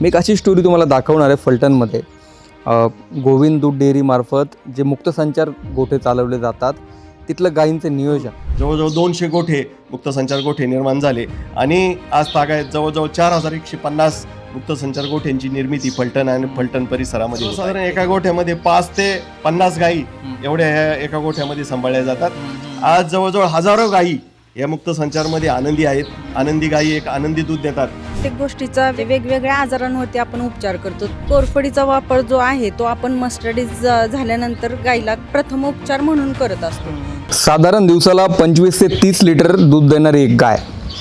मी एक अशी स्टोरी तुम्हाला दाखवणार आहे फलटणमध्ये. गोविंद दूध डेअरीमार्फत जे मुक्तसंचार गोठे चालवले जातात तिथलं गायींचं नियोजन. जवळजवळ दोनशे गोठे मुक्तसंचार गोठे निर्माण झाले आणि आज तागायत जवळजवळ चार हजार एकशे पन्नास मुक्तसंचार गोठ्यांची निर्मिती फलटण आणि फलटण परिसरामध्ये. साधारण एका गोठ्यामध्ये पाच ते पन्नास गायी एवढ्या ह्या एका गोठ्यामध्ये सांभाळल्या जातात. आज जवळजवळ हजारो गायी या मुक्तसंचारमध्ये आनंदी आहेत. आनंदी गायी एक आनंदी दूध देतात. प्रत्येक गोष्टीचा वेगवेगळ्या आजारांवरती आपण उपचार करतो. कोरफडीचा वापर जो आहे तो आपण मस्टर्डीज झाल्यानंतर गाईला प्रथम उपचार म्हणून करत असतो. साधारण दिवसाला पंचवीस ते तीस लिटर दूध देणारी एक गाय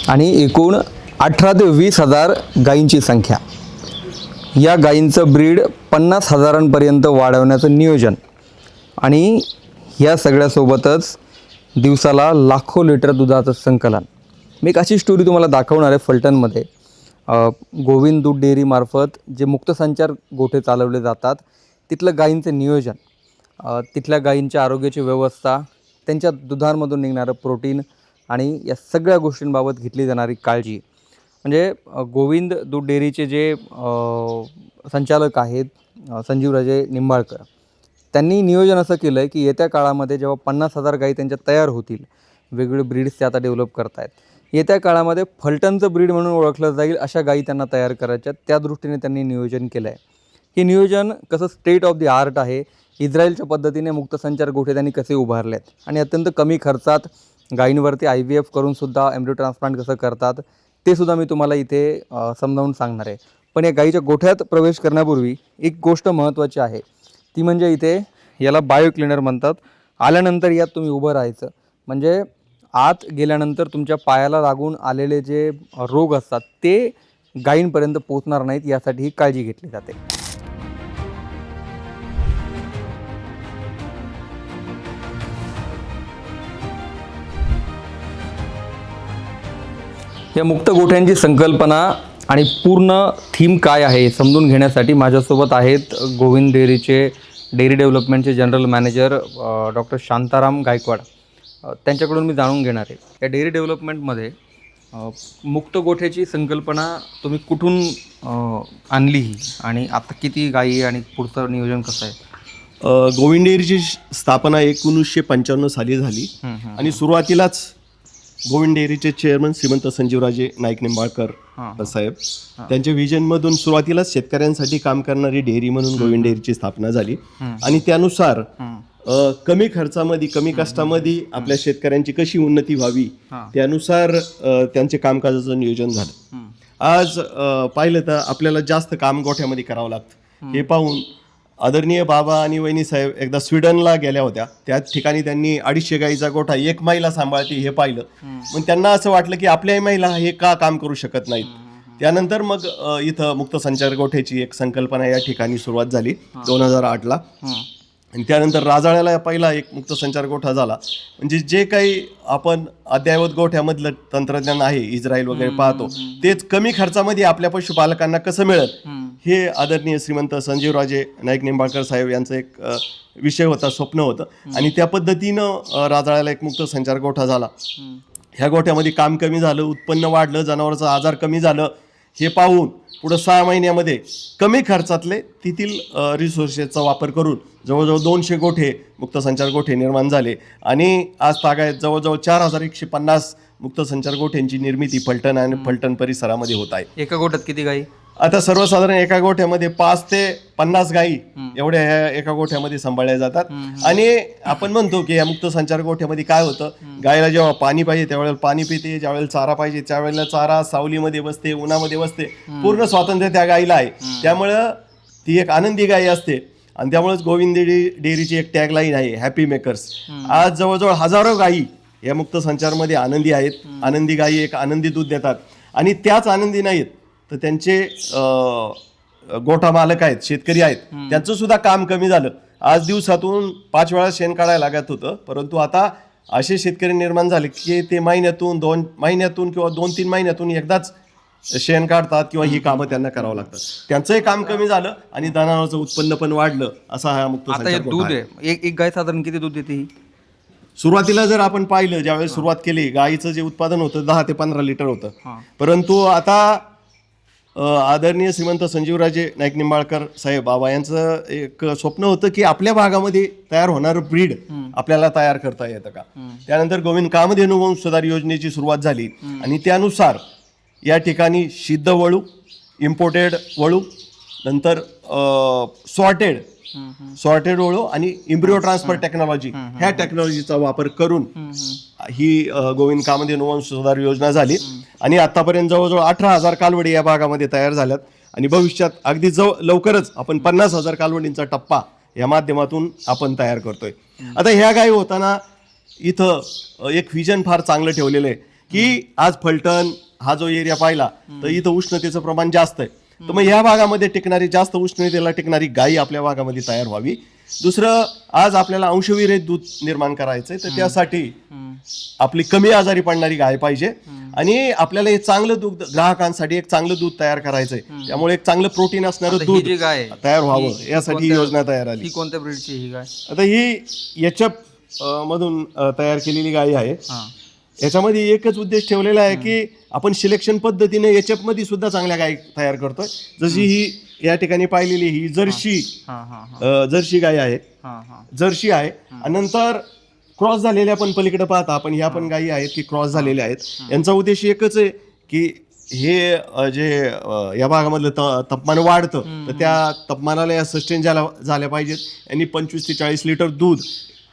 आणि एकूण अठरा ते वीस हजार गायींची संख्या. या गायींचं ब्रीड पन्नास हजारांपर्यंत वाढवण्याचं नियोजन आणि ह्या सगळ्यासोबतच दिवसाला लाखो लिटर दुधाचं संकलन. मी एक अशी स्टोरी तुम्हाला दाखवणार आहे फलटणमध्ये. गोविंद दूध डेअरीमार्फत जे मुक्तसंचार गोठे चालवले जातात तिथलं गायींचं नियोजन. तिथल्या गायींच्या आरोग्याची व्यवस्था त्यांच्या दुधांमधून निघणारं प्रोटीन आणि या सगळ्या गोष्टींबाबत घेतली जाणारी काळजी. म्हणजे गोविंद दूध डेअरीचे जे संचालक आहेत संजीवराजे निंबाळकर. त्यांनी नियोजन असं केलं आहे की येत्या काळामध्ये जेव्हा पन्नास हजार गाई त्यांच्या तयार होतील वेगवेगळे ब्रीड्स ते आता डेव्हलप करतायत. येत्या काळामध्ये फलटणचं ब्रीड म्हणून ओळखलं जाईल अशा गायी त्यांना तयार करायच्या त्या दृष्टीने त्यांनी नियोजन केलं आहे हे नियोजन कसं स्टेट ऑफ द आर्ट आहे इस्रायलच्या पद्धतीने मुक्तसंचार गोठे त्यांनी कसे उभारले आहेत आणि अत्यंत कमी खर्चात गायींवरती आय व्ही एफ करूनसुद्धा एम्ब्रिओ ट्रान्सप्लांट कसं करतात ते सुद्धा मी तुम्हाला इथे समजावून सांगणार आहे. पण या गाईच्या गोठ्यात प्रवेश करण्यापूर्वी एक गोष्ट महत्त्वाची आहे. ती म्हणजे इथे याला बायो क्लिनर म्हणतात. आल्यानंतर यात तुम्ही उभं राहायचं. म्हणजे आत गेल्यानंतर तुमच्या पायाला लागून आलेले जे रोग असतात ते गायींपर्यंत पोचणार नाहीत यासाठी ही काळजी घेतली जाते. या मुक्त गोठ्यांची संकल्पना आणि पूर्ण थीम काय आहे समजून घेण्यासाठी माझ्यासोबत आहेत गोविंद डेअरीचे dairy डेव्हलपमेंटचे general manager doctor Shantaram Gaikwad त्यांच्याकडून मी जाणून घेणार आहे. या डेअरी डेव्हलपमेंटमध्ये मुक्त गोठ्याची संकल्पना तुम्ही कुठून आणली ही? आणि आता किती गायी आणि पुढचं नियोजन कसं आहे? गोविंद डेअरीची स्थापना एकोणीसशे पंच्याण्णव साली झाली. आणि सुरुवातीलाच गोविंद डेअरीचे चेअरमन श्रीमंत संजीवराजे नाईक निंबाळकर. साहेब. त्यांच्या व्हिजनमधून सुरुवातीलाच शेतकऱ्यांसाठी काम करणारी डेअरी म्हणून गोविंद डेअरीची स्थापना झाली. आणि त्यानुसार कमी खर्चामध्ये कमी कष्टामध्ये आपल्या शेतकऱ्यांची कशी उन्नती व्हावी त्यानुसार त्यांचे कामकाजाचं नियोजन झालं. आज पाहिलं तर आपल्याला जास्त काम गोठ्यामध्ये करावं लागतं. हे पाहून आदरणीय बाबा आणि वहिनी साहेब एकदा स्वीडनला गेल्या होत्या. त्या ठिकाणी त्यांनी अडीचशे गाईचा गोठा एक महिला सांभाळते हे पाहिलं. मग त्यांना असं वाटलं की आपल्याही महिला हे का काम करू शकत नाहीत? त्यानंतर मग इथं मुक्त संचार गोठ्याची एक संकल्पना या ठिकाणी सुरुवात झाली दोन हजार आठला. आणि त्यानंतर राजाळ्याला पहिला एक मुक्त संचार गोठा झाला. म्हणजे जे काही आपण अद्ययावत गोठ्यामधलं तंत्रज्ञान आहे इस्रायल वगैरे पाहतो तेच कमी खर्चामध्ये आपल्या पशुपालकांना कसं मिळत हे आदरणीय श्रीमंत संजीवराजे नाईक निंबाळकर साहेब यांचं एक विषय होता स्वप्न होतं. आणि त्या पद्धतीनं राजाळ्याला एक मुक्त संचार गोठा झाला. ह्या गोठ्यामध्ये काम कमी झालं उत्पन्न वाढलं जनावरांचा आजार कमी झालं हे पाहून पुढं सहा महिन्यामध्ये कमी खर्चातले तेथील रिसोर्सेसचा वापर करून जवळजवळ दोनशे गोठे मुक्तसंचार गोठे निर्माण झाले. आणि आज तागायत जवळजवळ चार हजार एकशे पन्नास मुक्तसंचार गोठ्यांची निर्मिती फलटण आणि फलटण परिसरामध्ये होत आहे. एका गोठ्यात किती गाई? आता सर्वसाधारण एका गोठ्यामध्ये पाच ते पन्नास गायी एवढ्या ह्या एका गोठ्यामध्ये सांभाळल्या जातात. आणि आपण म्हणतो की या मुक्त संचार गोठ्यामध्ये काय होतं? गायला जेव्हा पाणी पाहिजे त्यावेळेला पाणी पिते ज्यावेळेला चारा पाहिजे त्यावेळेला चारा सावलीमध्ये बसते उन्हामध्ये बसते. पूर्ण स्वातंत्र्य त्या गायीला आहे. त्यामुळं ती एक आनंदी गायी असते. आणि त्यामुळेच गोविंद डेअरी डेअरीची एक टॅगलाईन आहे हॅपी मेकर्स आज जवळजवळ हजारो गायी या मुक्त संचारमध्ये आनंदी आहेत. आनंदी गायी एक आनंदी दूध देतात. आणि त्याच आनंदी नाहीत. तर त्यांचे गोठा मालक आहेत शेतकरी आहेत. त्यांचं सुद्धा काम कमी झालं. आज दिवसातून पाच वेळा शेण काढायला लागत होतं. परंतु आता असे शेतकरी निर्माण झाले की ते महिन्यातून दोन महिन्यातून किंवा दोन तीन महिन्यातून एकदाच शेण काढतात किंवा ही कामं त्यांना करावं लागतात. त्यांचंही काम कमी झालं आणि जनावरांचं उत्पन्न पण वाढलं असा हा मुक्त आता हे संचार गोठा दूध आहे. आहे. एक एक गाय साधारण किती दूध देते ही? सुरुवातीला जर आपण पाहिलं ज्यावेळेस सुरुवात केली गाईचं जे उत्पादन होतं दहा ते पंधरा लिटर होतं. परंतु आता आदरणीय श्रीमंत संजीवराजे नाईक निंबाळकर साहेब बाबा यांचं एक स्वप्न होतं की आपल्या भागामध्ये तयार होणारं ब्रीड आपल्याला तयार करता येतं का? त्यानंतर गोविंद कामधेनु वंश सुधार योजनेची सुरुवात झाली. आणि त्यानुसार या ठिकाणी सिद्ध वळू इम्पोर्टेड वळू नंतर सॉर्टेड सॉर्टेड वळू आणि इम्ब्रिओ ट्रान्सफर टेक्नॉलॉजी ह्या टेक्नॉलॉजीचा वापर करून ही गोविंद कामधेनु वंश सुधार योजना झाली. आणि आतापर्यंत जवळजवळ अठरा हजार कालवडी या भागामध्ये तयार झाल्यात. आणि भविष्यात अगदी जव लवकरच आपण पन्नास हजार कालवडींचा टप्पा या माध्यमातून आपण तयार करतोय. आता ह्या गायी होताना इथं एक व्हिजन फार चांगलं ठेवलेलं आहे की आज फलटण हा जो एरिया पाहिला तर इथं उष्णतेचं प्रमाण जास्त आहे. तर मग ह्या भागामध्ये टिकणारी जास्त उष्णतेला टिकणारी गायी आपल्या भागामध्ये तयार व्हावी. दुसरं आज आपल्याला अंशविरहित दूध निर्माण करायचंय तर त्यासाठी आपली कमी आजारी पडणारी गाय पाहिजे. आणि आपल्याला हे चांगलं दूध ग्राहकांसाठी एक चांगलं दूध तयार करायचंय. त्यामुळे एक चांगलं प्रोटीन असणारं दूध जी गाय आहे, तयार व्हावं ही यासाठी ही कोणत्या- योजना तयार आली. ही कोणत्या ब्रीडची ही गाय? आता ही एचएफ मधून अ, तयार केलेली गाय आहे. हा. याच्यामध्ये एकच उद्देश ठेवलेला आहे की आपण सिलेक्शन पद्धतीने एचएफमध्ये सुद्धा चांगल्या गाय तयार करतोय. जशी ही या ठिकाणी पाहिलेली ही जर्शी हा. हा हा अ, जर्शी गाय आहे. हा हा. जर्शी आहे. आणि नंतर क्रॉस झालेल्या पण पलीकडे पाहता आपण ह्या पण गायी आहेत की क्रॉस झालेल्या आहेत. यांचा उद्देश एकच आहे की हे अ, जे अ, या भागामधलं त तापमान वाढतं तर त्या तापमानाला या सस्टेन झाल्या झाल्या पाहिजेत. यांनी पंचवीस ते चाळीस लिटर दूध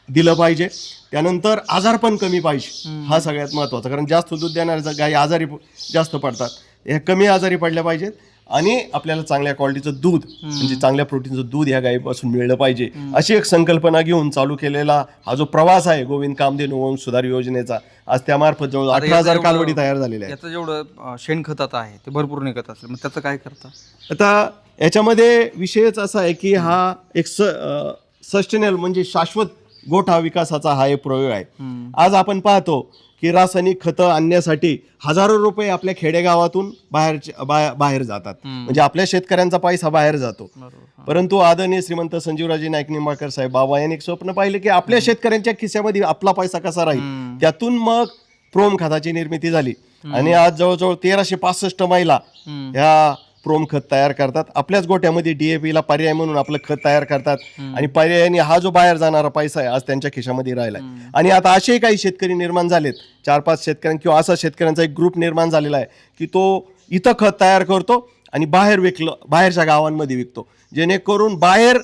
दिलं पाहिजे. त्यानंतर आजार पण कमी पाहिजे. हा सगळ्यात महत्त्वाचा कारण जास्त दूध देणाऱ्या गायी आजारी प- जास्त पडतात ह्या कमी आजारी पडल्या पाहिजेत. आणि आपल्याला चांगल्या क्वालिटीचं दूध म्हणजे चांगल्या प्रोटीनचं दूध या गायीपासून मिळलं पाहिजे. अशी एक संकल्पना घेऊन चालू केलेला हा जो प्रवास आहे गोविंद कामधेनु वंश सुधार योजनेचा आज त्यामार्फत जवळ अठरा हजार कालवडी तयार झालेल्या आहेत. याचं जेवढं शेणखत आता आहे ते भरपूर निघत असेल मग त्याचं काय करता? आता याच्यामध्ये विषयच असा आहे की हा एक सस्टेनेबल म्हणजे शाश्वत गोठा विकासाचा हा एक प्रयोग आहे. आज आपण पाहतो की रासायनिक खतं आणण्यासाठी हजारो रुपये आपल्या खेडेगावातून बाहेर बाहेर जातात. म्हणजे आपल्या शेतकऱ्यांचा पैसा बाहेर जातो. परंतु आदरणीय श्रीमंत संजीवराजे नाईक निंबाळकर साहेब बाबा यांनी एक स्वप्न पाहिलं की आपल्या शेतकऱ्यांच्या खिशामध्ये आपला पैसा कसा राहील? त्यातून मग प्रोम खताची निर्मिती झाली. आणि आज जवळजवळ तेराशे पासष्ट महिला ह्या प्रोम खत तयार करतात. आपल्याच गोट्यामध्ये डीएपी ला पर्याय म्हणून आपलं खत तयार करतात. आणि पर्यायाने हा जो बाहेर जाणारा पैसा आहे आज त्यांच्या खिशामध्ये राहिलाय. आणि आता असेही काही शेतकरी निर्माण झालेत. चार पाच शेतकऱ्यां किंवा असा शेतकऱ्यांचा एक ग्रुप निर्माण झालेला आहे की तो इथं खत तयार करतो आणि बाहेर विकलं बाहेरच्या गावांमध्ये विकतो. जेणेकरून बाहेर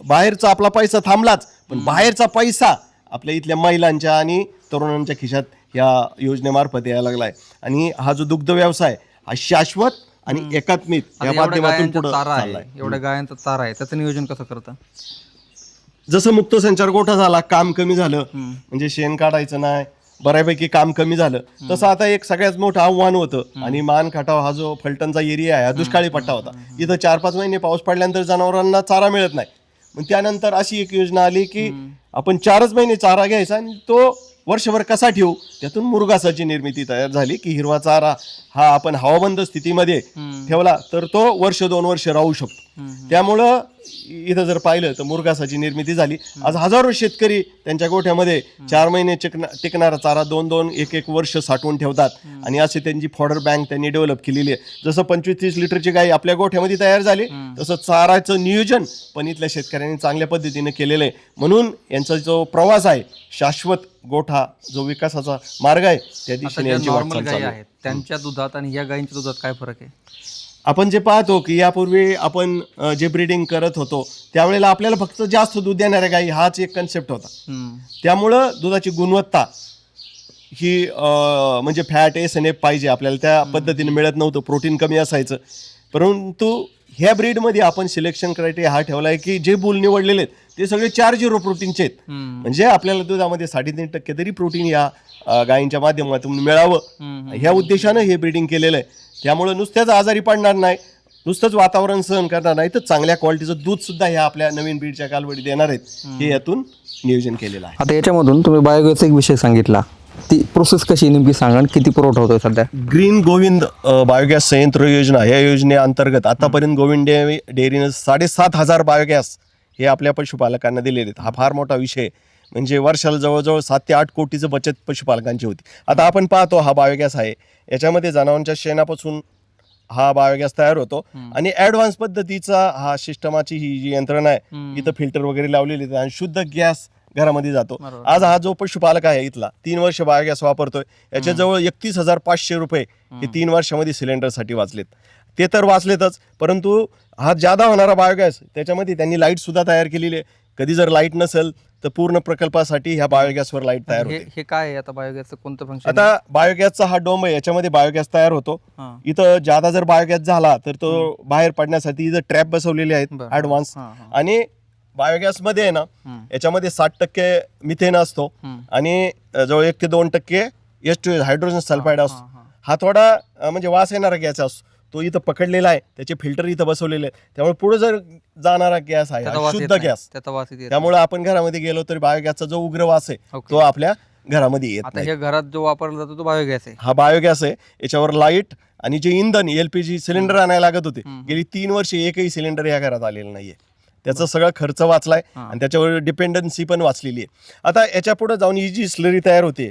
बाहेरचा आपला पैसा थांबलाच पण बाहेरचा पैसा आपल्या इथल्या महिलांच्या आणि तरुणांच्या खिशात या योजनेमार्फत यायला लागलाय. आणि हा जो दुग्ध व्यवसाय हा शाश्वत आणि एकात्मिक आता या एवढ्या माध्यमातून गायांचा पुढे चारा आहे. चाललाय. एवढ्या गायांचा चारा आहे. त्याचं नियोजन कसं करता? जसं मुक्त संचार गोठा झाला काम कमी झालं म्हणजे शेण काढायचं नाही बऱ्यापैकी काम कमी झालं. तसं आता एक सगळ्यात मोठं आव्हान होतं. आणि मान खटाव हा जो फलटणचा एरिया आहे हा दुष्काळी पट्टा होता. इथं चार पाच महिने पाऊस पडल्यानंतर जनावरांना चारा मिळत नाही. मग त्यानंतर अशी एक योजना आली की आपण चारच महिने चारा घ्यायचा आणि तो वर्षभर कसा ठेवू? त्यातून मुरगासाची निर्मिती तयार झाली की हिरवा चारा हा आपण हवाबंद स्थितीमध्ये ठेवला तर तो वर्ष दोन वर्ष राहू शकतो. त्यामुळं इथं जर पाहिलं तर मुरगासाची निर्मिती झाली. आज हजारो शेतकरी त्यांच्या गोठ्यामध्ये चार महिने टिकणारा चारा दोन दोन एक एक वर्ष साठवून ठेवतात. आणि अशी त्यांची फॉडर बँक त्यांनी डेव्हलप केलेली आहे. जसं पंचवीस तीस लिटरची गाई आपल्या गोठ्यामध्ये तयार झाली तसं चाराचं नियोजन पण इथल्या शेतकऱ्यांनी चांगल्या पद्धतीने केलेलं आहे. म्हणून यांचा जो प्रवास आहे शाश्वत गोठा जो विकासाचा मार्ग आहे त्या दिशेने गायी त्यांच्या दुधात आणि या गायींच्या दुधात काय फरक आहे? आपण जे पाहतो की यापूर्वी आपण अ, जे ब्रीडिंग करत होतो त्यावेळेला आपल्याला फक्त जास्त दूध देणाऱ्या गायी हाच एक कन्सेप्ट होता. त्यामुळं दुधाची गुणवत्ता ही अ, म्हणजे फॅट एस एन एफ पाहिजे आपल्याला. त्या पद्धतीने मिळत नव्हतं प्रोटीन कमी असायचं. परंतु ह्या ब्रीडमध्ये आपण सिलेक्शन क्रायटेरिया हा ठेवला आहे की जे बुल निवडलेले आहेत ते सगळे चार झिरो प्रोटीनचे आहेत. म्हणजे आपल्याला दुधामध्ये साडेतीन टक्के तरी प्रोटीन या अ, गायींच्या माध्यमातून मिळावं. ह्या उद्देशानं हे ब्रीडिंग केलेलं आहे. त्यामुळे नुसत्याच आजारी पडणार नाही नुसतंच वातावरण सहन करणार नाही तर चांगल्या क्वालिटीचं दूध सुद्धा ह्या आपल्या नवीन ब्रीडच्या कालवडी देणार आहेत. हे यातून नियोजन केलेलं आहे. आता याच्यामधून तुम्ही बायोगॅसचा एक विषय सांगितला. ती प्रोसेस कशी नेमकी सांगा. आणि किती पुरवठा होतोय सध्या? ग्रीन गोविंद अ, बायोगॅस संयंत्र योजना या योजनेअंतर्गत आतापर्यंत गोविंद डे डेअरीनं साडेसात हजार बायोगॅस हे आपल्या पशुपालकांना दिलेले आहेत. हा फार मोठा विषय आहे. म्हणजे वर्षाला जवळजवळ सात ते आठ कोटीचं बचत पशुपालकांची होती. आता आपण पाहतो हा बायोगॅस आहे. याच्यामध्ये जनावरांच्या शेणापासून हा बायोगॅस तयार होतो. आणि ऍडव्हान्स पद्धतीचा हा सिस्टमाची ही जी यंत्रणा आहे. इथं फिल्टर वगैरे लावलेली आहेत. आणि शुद्ध गॅस घरामध्ये जातो. आज हा जो पशुपालक आहे इथला तीन वर्ष बायोगॅस वापरतोय. याच्याजवळ एकतीस हजार पाचशे रुपये हे तीन वर्षामध्ये सिलेंडरसाठी वाचलेत. ते तर वाचलेतच परंतु हा जादा होणारा बायोगॅस त्याच्यामध्ये त्यांनी लाइट सुद्धा तयार केलेली आहे. कधी जर लाइट नसेल तर पूर्ण प्रकल्पासाठी ह्या बायोगॅसवर लाइट तयार होते. हे काय आहे आता बायोगॅसचं? कोणतं फंक्शन आता बायोगॅसचा हा डोम आहे याच्यामध्ये बायोगॅस तयार होतो. इथं जादा जर बायोगॅस झाला तर तो बाहेर पडण्यासाठी इथं ट्रॅप बसवलेले आहेत. ऍडव्हान्स आणि बायोगॅसमध्ये आहे ना याच्यामध्ये साठ टक्के मिथेन असतो आणि जवळ एक ते दोन टक्के एच टू हायड्रोजन सल्फाईड असतो. हा थोडा म्हणजे वास येणारा गॅस असतो. तो इथं पकडलेला आहे त्याचे फिल्टर इथं बसवलेले आहे त्यामुळे पुढे जर जाणारा गॅस आहे शुद्ध. गॅस. त्यामुळे आपण घरामध्ये गेलो तरी बायोगॅसचा जो उग्र वास आहे. तो आपल्या घरामध्ये येत हे घरात जो वापरला जातो तो बायोगॅस आहे. हा बायोगॅस आहे. याच्यावर लाइट आणि जे इंधन एलपीजी सिलेंडर आणायला लागत होते. गेली तीन वर्ष एकही सिलेंडर या घरात आलेलं नाहीये. त्याचा सगळा खर्च वाचलाय. आणि त्याच्यावर डिपेंडन्सी पण वाचलेली आहे आता याच्यापुढे जाऊन ही जी स्लरी तयार होते.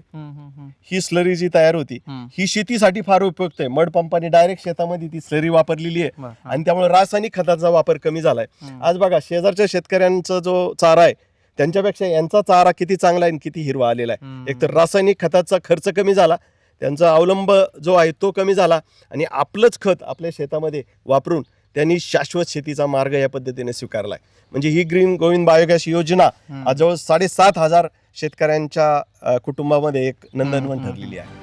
ही स्लरी जी तयार होती. ही शेतीसाठी फार उपयुक्त आहे मड पंपाने डायरेक्ट शेतामध्ये ती स्लरी वापरलेली आहे. आणि त्यामुळे रासायनिक खताचा वापर कमी झालाय. आज बघा शेजारच्या शेतकऱ्यांचा जो चारा आहे त्यांच्यापेक्षा यांचा चारा किती चांगला आहे आणि किती हिरवा आलेला आहे. एकतर रासायनिक खताचा खर्च कमी झाला त्यांचा अवलंब जो आहे तो कमी झाला आणि आपलंच खत आपल्या शेतामध्ये वापरून त्यांनी शाश्वत शेतीचा मार्ग या पद्धतीने स्वीकारलाय म्हणजे ही ग्रीन गोविंद बायोगॅस योजना. आज जवळ साडेसात हजार शेतकऱ्यांच्या कुटुंबामध्ये एक नंदनवन ठरलेली आहे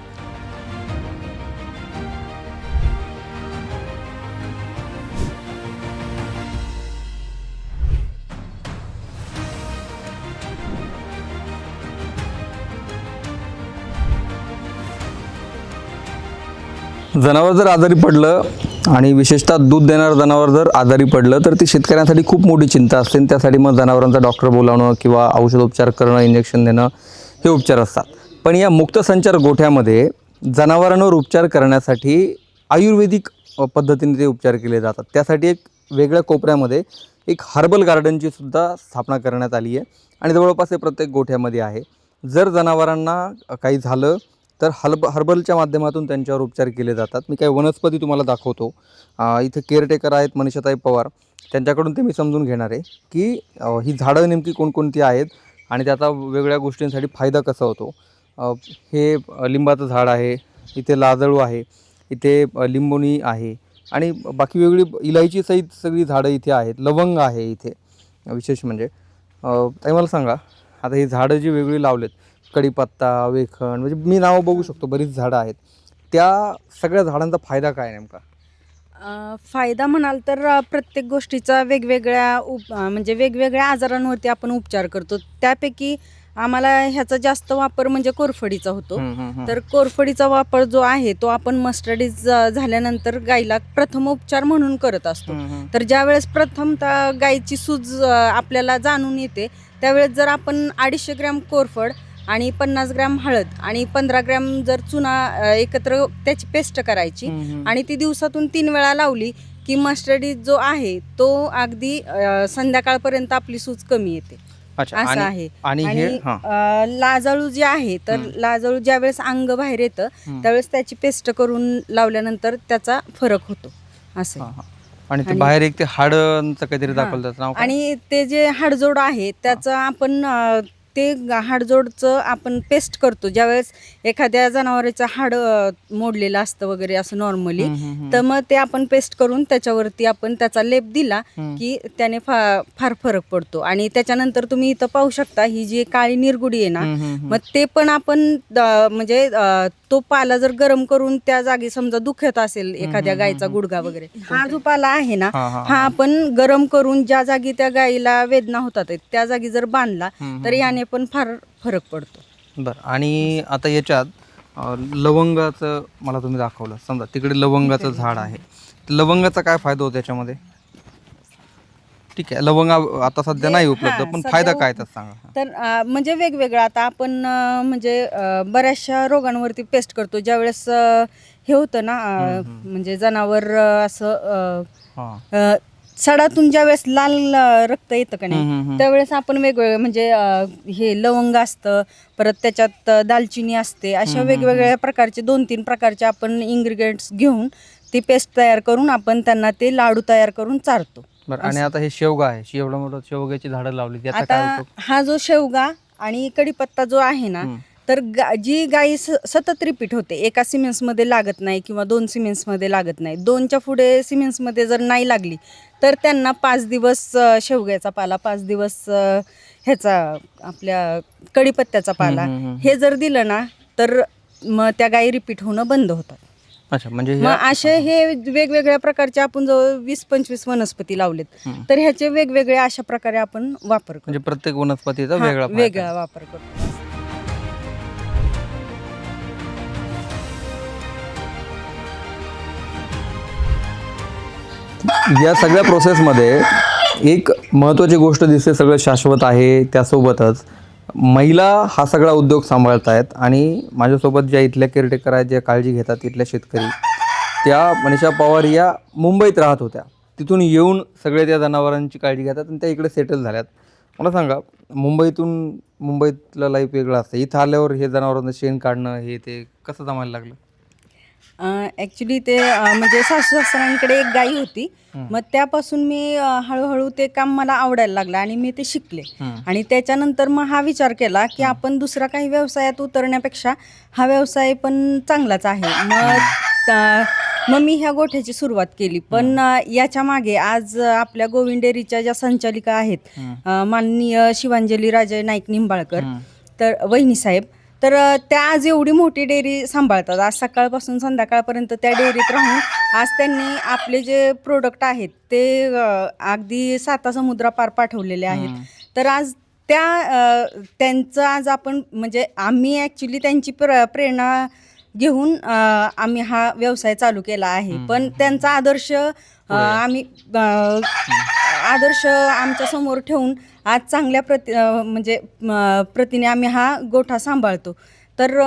जनावर जर आजारी पडलं आणि विशेषतः दूध देणारं जनावर जर आजारी पडलं तर ती शेतकऱ्यांसाठी खूप मोठी चिंता असते आणि त्यासाठी मग जनावरांचा डॉक्टर बोलावणं किंवा औषधोपचार करणं इंजेक्शन देणं हे उपचार असतात. पण या मुक्तसंचार गोठ्यामध्ये जनावरांवर उपचार करण्यासाठी आयुर्वेदिक पद्धतीने ते उपचार केले जातात. त्यासाठी एक वेगळ्या कोपऱ्यामध्ये एक हर्बल गार्डनची सुद्धा स्थापना करण्यात आली आहे. आणि जवळपास हे प्रत्येक गोठ्यामध्ये आहे. जर जनावरांना काही झालं तर हर्ब हर्बलच्या माध्यमातून त्यांच्यावर उपचार केले जातात. मी काही वनस्पती तुम्हाला दाखवतो. इथे केअरटेकर आहेत मनीषाताई पवार. त्यांच्याकडून ते मी समजून घेणार आहे की ही झाडं नेमकी कोणकोणती आहेत आणि त्याचा वेगळ्या गोष्टींसाठी फायदा कसा होतो. हे लिंबाचं झाड आहे इथे लाजळू आहे इथे लिंबोनी लिंबोणी आहे आणि बाकी वेगळी इलायची सहित सगळी झाडं इथे आहेत. लवंग आहे इथे विशेष म्हणजे. ताई मला सांगा आता ही झाडं जी वेगळी लावलेत कढीपत्ता वेखण म्हणजे मी नावं बघू शकतो बरीच झाडं आहेत. त्या सगळ्या झाडांचा फायदा काय नेमका? अ, फायदा म्हणाल तर अ, प्रत्येक गोष्टीचा वेगवेगळ्या उप अ, म्हणजे वेगवेगळ्या आजारांवरती आपण उपचार करतो. त्यापैकी आम्हाला ह्याचा जास्त वापर म्हणजे कोरफडीचा होतो. तर कोरफडीचा वापर जो आहे तो आपण मस्टर्डीज झाल्यानंतर गाईला प्रथम उपचार म्हणून करत असतो. तर ज्यावेळेस प्रथमतः गाईची सूज अ, आपल्याला जाणून येते त्यावेळेस जर आपण अडीचशे ग्रॅम कोरफड आणि पन्नास ग्रॅम हळद आणि पंधरा ग्रॅम जर चुना एकत्र त्याची पेस्ट करायची आणि ती दिवसातून तीन वेळा लावली की मस्टर्डी जो आहे तो अगदी संध्याकाळपर्यंत आपली सूज कमी येते असं आहे आणि हे हां लाजाळू जे आहे तर. लाजाळू ज्यावेळेस अंग बाहेर येतं. त्यावेळेस त्याची पेस्ट करून लावल्यानंतर त्याचा फरक होतो असं. आणि ते बाहेर एक ते हाडांचं काहीतरी. दाखवलं? आणि ते जे हाडजोड आहे त्याचं आपण ते हाडजोडचं आपण पेस्ट करतो ज्यावेळेस एखाद्या जनावराचं हाड मोडलेलं असतं वगैरे असं नॉर्मली. तर मग ते आपण पेस्ट करून त्याच्यावरती आपण त्याचा लेप दिला. की त्याने फा फार फरक पडतो आणि त्याच्यानंतर तुम्ही इथं पाहू शकता ही जी काळी निरगुडी आहे ना. मग ते पण आपण म्हणजे तो पाला जर गरम करून त्या जागी समजा दुखत असेल एखाद्या गायचा गुडगा वगैरे हा जो पाला आहे ना हां, आपण गरम करून ज्या जागी त्या गायीला वेदना होतात त्या जागी जर बांधला तर याने पण फार फरक पडतो. बरं. आणि आता याच्यात अ, लवंगाचं मला तुम्ही दाखवलं. समजा तिकडे लवंगाचं झाड आहे. लवंगाचा काय फायदा होतो त्याच्यामध्ये ठीक आहे. लवंग आता सध्या नाही उपलब्ध हां, पण सध्या फायदा काय त्यात सांगा. तर अ, म्हणजे वेगवेगळं. आता आपण अ, म्हणजे अ, बऱ्याचशा रोगांवरती पेस्ट करतो. ज्यावेळेस अ, हे होतं ना अ, म्हणजे जनावर अ, असं अ, हां. अ, सडातून ज्यावेळेस लाल अ, रक्त येतं का हम्म, हम्म, नाही. त्यावेळेस आपण वेगवेगळे म्हणजे अ, हे लवंग असतं परत त्याच्यात अ, दालचिनी असते अशा वेगवेगळ्या प्रकारचे दोन तीन प्रकारचे आपण इन्ग्रेडियंट्स घेऊन ती पेस्ट तयार करून आपण त्यांना ते लाडू तयार करून चारतो. बरं आणि आता हे शेवगा आहे. एवढं मोठं शेवग्याची झाडं लावली त्याचा काय आता उपयोग? हा जो शेवगा आणि कढीपत्ता जो आहे ना हम्म. तर गा जी गाई स सतत रिपीट होते एका सिमेंट्समध्ये लागत नाही किंवा दोन सिमेंट्समध्ये लागत नाही. दोनच्या पुढे सिमेंट्समध्ये जर नाही लागली तर त्यांना पाच दिवस शेवग्याचा पाला पाच दिवस ह्याचा आपल्या कढीपत्त्याचा पाला. हे जर दिलं ना तर मग त्या गायी रिपीट होणं बंद होतात अच्छा म्हणजे मग असे हे वेगवेगळ्या प्रकारचे आपण जवळ वीस पंचवीस वनस्पती लावलेत. तर ह्याचे वेगवेगळे अशा प्रकारे आपण वापर करतो. म्हणजे प्रत्येक वनस्पतीचा वेगळा वेगळा वापर करतो. या सगळ्या प्रोसेसमध्ये एक महत्त्वाची गोष्ट दिसते सगळं शाश्वत आहे त्यासोबतच. महिला हा सगळा उद्योग सांभाळत आहेत आणि माझ्यासोबत ज्या इथल्या केअरटेकर आहेत ज्या काळजी घेतात इथल्या शेतकरी त्या मनीषा पवार या मुंबईत राहत होत्या. तिथून येऊन सगळे त्या जनावरांची काळजी घेतात आणि त्या इकडे सेटल झाल्यात. मला सांगा मुंबईतून मुंबईतलं लाईफ वेगळं असतं. इथं आल्यावर हे जनावरांचं शेण काढणं हे ते कसं जमायला लागलं? ॲक्च्युली ते अं, म्हणजे सासू सासऱ्यांकडे एक गाई होती. मग त्यापासून मी अं, हळूहळू ते काम मला आवडायला लागलं आणि मी ते शिकले. आणि त्याच्यानंतर मग हा विचार केला की आपण दुसरा काही व्यवसायात उतरण्यापेक्षा हा व्यवसाय पण चांगलाच आहे. मग त- मग मी ह्या गोठ्याची सुरुवात केली. पण अं, याच्या मागे आज अं, आपल्या गोविंद डेअरीच्या ज्या संचालिका आहेत अं, माननीय शिवांजली राजे नाईक निंबाळकर तर वहिनी साहेब तर त्या आज एवढी मोठी डेअरी सांभाळतात. आज सकाळपासून संध्याकाळपर्यंत त्या डेअरीत राहून आज त्यांनी आपले जे प्रोडक्ट आहेत ते अगदी साता समुद्रापार पाठवलेले आहेत. तर आज त्या त्यांचं आज आपण म्हणजे आम्ही ॲक्च्युली त्यांची प्र प्रेरणा घेऊन आम्ही हा व्यवसाय चालू केला आहे. पण त्यांचा आदर्श आम्ही आदर्श आमच्यासमोर ठेवून आज चांगल्या प्रति म्हणजे प्रतीने आम्ही हा गोठा सांभाळतो. तर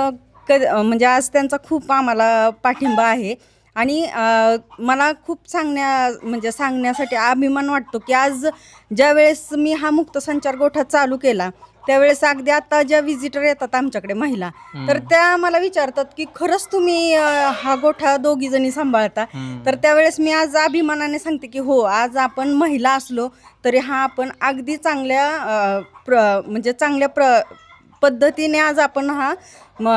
क म्हणजे आज त्यांचा खूप आम्हाला पाठिंबा आहे. आणि मला खूप सांगण्या म्हणजे सांगण्यासाठी अभिमान वाटतो की आज ज्या वेळेस मी हा मुक्त संचार गोठा चालू केला त्यावेळेस अगदी आता ज्या विजिटर येतात आमच्याकडे महिला तर त्या मला विचारतात की खरंच तुम्ही अ, हा गोठा दोघी जणी सांभाळता? तर त्यावेळेस मी आज अभिमानाने सांगते की हो आज आपण महिला असलो तरी हा आपण अगदी चांगल्या अ, प्र म्हणजे चांगल्या प्र पद्धतीने आज आपण हा म,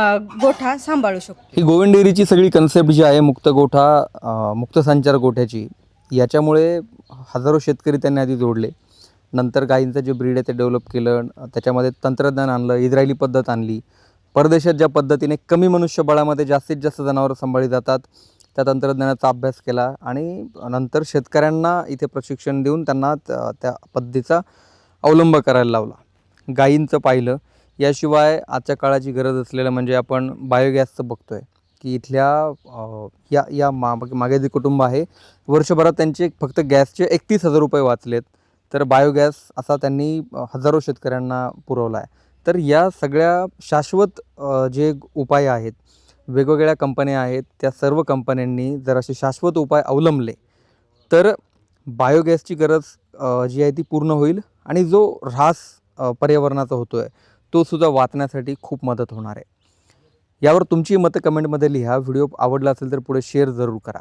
गोठा सांभाळू शकतो. ही गोविंद डेअरीची सगळी कन्सेप्ट जी आहे मुक्त गोठा अं, मुक्त संचार गोठ्याची याच्यामुळे हजारो शेतकरी त्यांनी आधी जोडले. नंतर गायींचं जे ब्रीड आहे ते डेव्हलप केलं त्याच्यामध्ये तंत्रज्ञान आणलं इस्रायली पद्धत आणली. परदेशात ज्या पद्धतीने कमी मनुष्यबळामध्ये जास्तीत जास्त जनावरं सांभाळली जातात त्या तंत्रज्ञानाचा अभ्यास केला आणि नंतर शेतकऱ्यांना इथे प्रशिक्षण देऊन त्यांना त्या त्या पद्धतीचा अवलंब करायला लावला. गायींचं पाहिलं याशिवाय आजच्या काळाची गरज असलेलं म्हणजे आपण बायोगॅसचं बघतो आहे की इथल्या या या मा मागे जे कुटुंब आहे वर्षभरात त्यांचे फक्त गॅसचे एकतीस हजार रुपये वाचलेत. तर बायोगॅस असा त्यांनी हजारो शेतकऱ्यांना पुरवला आहे. तर या सगळ्या शाश्वत जे उपाय आहेत वेगवेगळ्या कंपन्या आहेत त्या सर्व कंपन्यांनी जर असे शाश्वत उपाय अवलंबले तर बायोगॅसची गरज जी आहे ती पूर्ण होईल आणि जो ऱ्हास पर्यावरणाचा होतो आहे तो सुद्धा वाचण्यासाठी खूप मदत होणार आहे. यावर तुमची मतं कमेंटमध्ये लिहा. व्हिडिओ आवडला असेल तर पुढे शेअर जरूर करा.